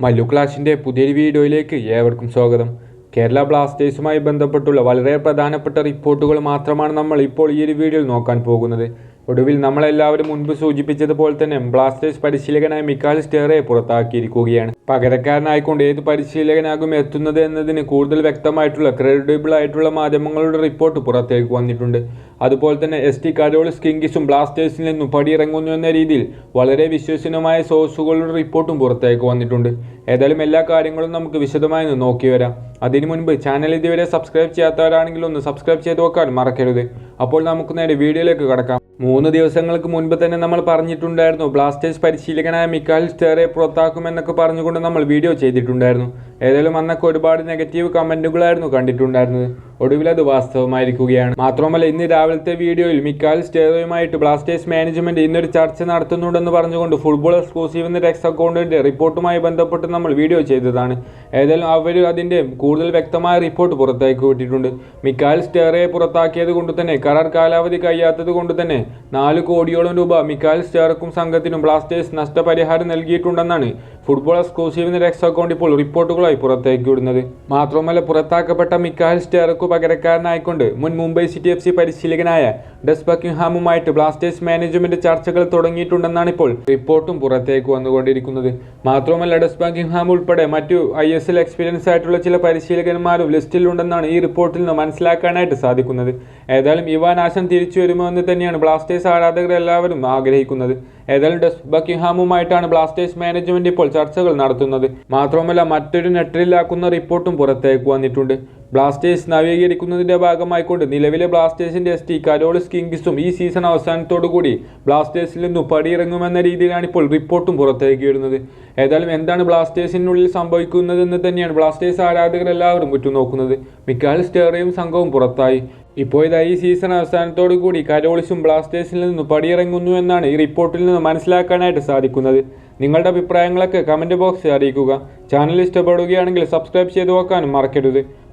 മല്ലു ക്ലാഷിന്റെ പുതിയൊരു വീഡിയോയിലേക്ക് ഏവർക്കും സ്വാഗതം. കേരള ബ്ലാസ്റ്റേഴ്സുമായി ബന്ധപ്പെട്ടുള്ള വളരെ പ്രധാനപ്പെട്ട റിപ്പോർട്ടുകൾ മാത്രമാണ് നമ്മൾ ഇപ്പോൾ ഈ ഒരു വീഡിയോയിൽ നോക്കാൻ പോകുന്നത്. ഒടുവിൽ നമ്മളെല്ലാവരും മുൻപ് സൂചിപ്പിച്ചതുപോലെ തന്നെ ബ്ലാസ്റ്റേഴ്സ് പരിശീലകനായ മിക്കാൽ സ്റ്റേറെ പുറത്താക്കിയിരിക്കുകയാണ്. പകരക്കാരനായിക്കൊണ്ട് ഏത് പരിശീലകനാകും എത്തുന്നത് എന്നതിന് കൂടുതൽ വ്യക്തമായിട്ടുള്ള ക്രെഡിബിൾ ആയിട്ടുള്ള മാധ്യമങ്ങളുടെ റിപ്പോർട്ട് പുറത്തേക്ക് വന്നിട്ടുണ്ട്. അതുപോലെ തന്നെ എസ് ടി കരോളിസ് കിങ്കിസും ബ്ലാസ്റ്റേഴ്സിൽ നിന്നും പടിയിറങ്ങുന്നു എന്ന രീതിയിൽ വളരെ വിശ്വസനീയമായ സോഴ്സുകളുടെ റിപ്പോർട്ടും പുറത്തേക്ക് വന്നിട്ടുണ്ട്. ഏതായാലും എല്ലാ കാര്യങ്ങളും നമുക്ക് വിശദമായി നോക്കി വരാം. അതിനു മുൻപ് ചാനൽ ഇതുവരെ സബ്സ്ക്രൈബ് ചെയ്യാത്തവരാണെങ്കിൽ ഒന്ന് സബ്സ്ക്രൈബ് ചെയ്ത് വെക്കാൻ മറക്കരുത്. അപ്പോൾ നമുക്ക് നേരെ വീഡിയോയിലേക്ക് കടക്കാം. മൂന്ന് ദിവസങ്ങൾക്ക് മുൻപ് തന്നെ നമ്മൾ പറഞ്ഞിട്ടുണ്ടായിരുന്നു ബ്ലാസ്റ്റേഴ്സ് പരിശീലകനായ മിക്കാൽ സ്റ്റേറെ പുറത്താക്കുമെന്നൊക്കെ പറഞ്ഞുകൊണ്ട് നമ്മൾ വീഡിയോ ചെയ്തിട്ടുണ്ടായിരുന്നു. ഏതായാലും അന്നൊക്കെ ഒരുപാട് നെഗറ്റീവ് കമന്റുകളായിരുന്നു കണ്ടിട്ടുണ്ടായിരുന്നത്. ഒടുവിൽ അത് വാസ്തവമായിരിക്കുകയാണ്. മാത്രമല്ല ഇന്ന് രാവിലത്തെ വീഡിയോയിൽ മിക്കാൽ സ്റ്റേറോയുമായിട്ട് ബ്ലാസ്റ്റേഴ്സ് മാനേജ്മെന്റ് ഇന്നൊരു ചർച്ച നടത്തുന്നുണ്ടെന്ന് പറഞ്ഞുകൊണ്ട് ഫുട്ബോൾ എക്സ്ക്ലൂസീവ് എന്ന ടെക്സ് അക്കൗണ്ടിന്റെ റിപ്പോർട്ടുമായി ബന്ധപ്പെട്ട് നമ്മൾ വീഡിയോ ചെയ്തതാണ്. ഏതായാലും അവർ അതിന്റെ കൂടുതൽ വ്യക്തമായ റിപ്പോർട്ട് പുറത്തേക്ക് വിട്ടിട്ടുണ്ട്. മിക്കാൽ സ്റ്റേറയെ പുറത്താക്കിയത് കൊണ്ട് തന്നെ കരാർ കാലാവധി കഴിയാത്തത് കൊണ്ട് തന്നെ നാല് കോടിയോളം രൂപ മിക്കാൽ സ്റ്റേർക്കും സംഘത്തിനും ബ്ലാസ്റ്റേഴ്സ് നഷ്ടപരിഹാരം നൽകിയിട്ടുണ്ടെന്നാണ് ഫുട്ബോൾ എക്സ്ക്ലൂസീവ് എന്ന അക്കൗണ്ട് ഇപ്പോൾ റിപ്പോർട്ടുകളായി പുറത്തേക്ക് വിടുന്നത്. മാത്രമല്ല പുറത്താക്കപ്പെട്ട മിക്കാൽ സ്റ്റേർക്കു പകരക്കാരനായിക്കൊണ്ട് മുൻ മുംബൈ സിറ്റി എഫ് സി പരിശീലകനായ ഡസ് ബക്കിംഗ്ഹാമുമായിട്ട് ബ്ലാസ്റ്റേഴ്സ് മാനേജ്മെന്റ് ചർച്ചകൾ തുടങ്ങിയിട്ടുണ്ടെന്നാണ് ഇപ്പോൾ റിപ്പോർട്ടും പുറത്തേക്ക് വന്നുകൊണ്ടിരിക്കുന്നത്. മാത്രമല്ല ഡസ് ബക്കിംഗ്ഹാം ഉൾപ്പെടെ മറ്റു ഐ എസ് എൽ എക്സ്പീരിയൻസ് ആയിട്ടുള്ള ചില പരിശീലകന്മാരും ലിസ്റ്റിലുണ്ടെന്നാണ് ഈ റിപ്പോർട്ടിൽ നിന്ന് മനസ്സിലാക്കാനായിട്ട് സാധിക്കുന്നത്. ഏതായാലും ഇവാൻ തിരിച്ചു വരുമോ എന്ന് തന്നെയാണ് ബ്ലാസ്റ്റേഴ്സ് ആരാധകർ എല്ലാവരും ആഗ്രഹിക്കുന്നത്. ഏതായാലും ഡസ് ബക്കിഹാമുമായിട്ടാണ് ബ്ലാസ്റ്റേഴ്സ് മാനേജ്മെന്റ് ഇപ്പോൾ ചർച്ചകൾ നടത്തുന്നത്. മാത്രമല്ല മറ്റൊരു നെട്ടറിലാക്കുന്ന റിപ്പോർട്ടും പുറത്തേക്ക് വന്നിട്ടുണ്ട്. ബ്ലാസ്റ്റേഴ്സ് നവീകരിക്കുന്നതിന്റെ ഭാഗമായിക്കൊണ്ട് നിലവിലെ ബ്ലാസ്റ്റേഴ്സിന്റെ എസ് ടി കരോളിസ് കിങ്സും ഈ സീസൺ അവസാനത്തോടു കൂടി ബ്ലാസ്റ്റേഴ്സിൽ നിന്നും പടിയിറങ്ങുമെന്ന രീതിയിലാണ് ഇപ്പോൾ റിപ്പോർട്ടും പുറത്തേക്ക് വരുന്നത്. ഏതായാലും എന്താണ് ബ്ലാസ്റ്റേഴ്സിനുള്ളിൽ സംഭവിക്കുന്നതെന്ന് തന്നെയാണ് ബ്ലാസ്റ്റേഴ്സ് ആരാധകർ എല്ലാവരും ഉറ്റുനോക്കുന്നത്. മിക്കാൽ സ്റ്റേറിയും സംഘവും പുറത്തായി. ഇപ്പോൾ ഇതാ ഈ സീസൺ അവസാനത്തോടു കൂടി കരോളിസും ബ്ലാസ്റ്റേഴ്സിൽ നിന്നും പടിയിറങ്ങുന്നു എന്നാണ് ഈ റിപ്പോർട്ടിൽ നിന്ന് മനസ്സിലാക്കാനായിട്ട് സാധിക്കുന്നത്. നിങ്ങളുടെ അഭിപ്രായങ്ങളൊക്കെ കമന്റ് ബോക്സിൽ അറിയിക്കുക. ചാനൽ ഇഷ്ടപ്പെടുകയാണെങ്കിൽ സബ്സ്ക്രൈബ് ചെയ്ത് വെക്കാനും മറക്കരുത്.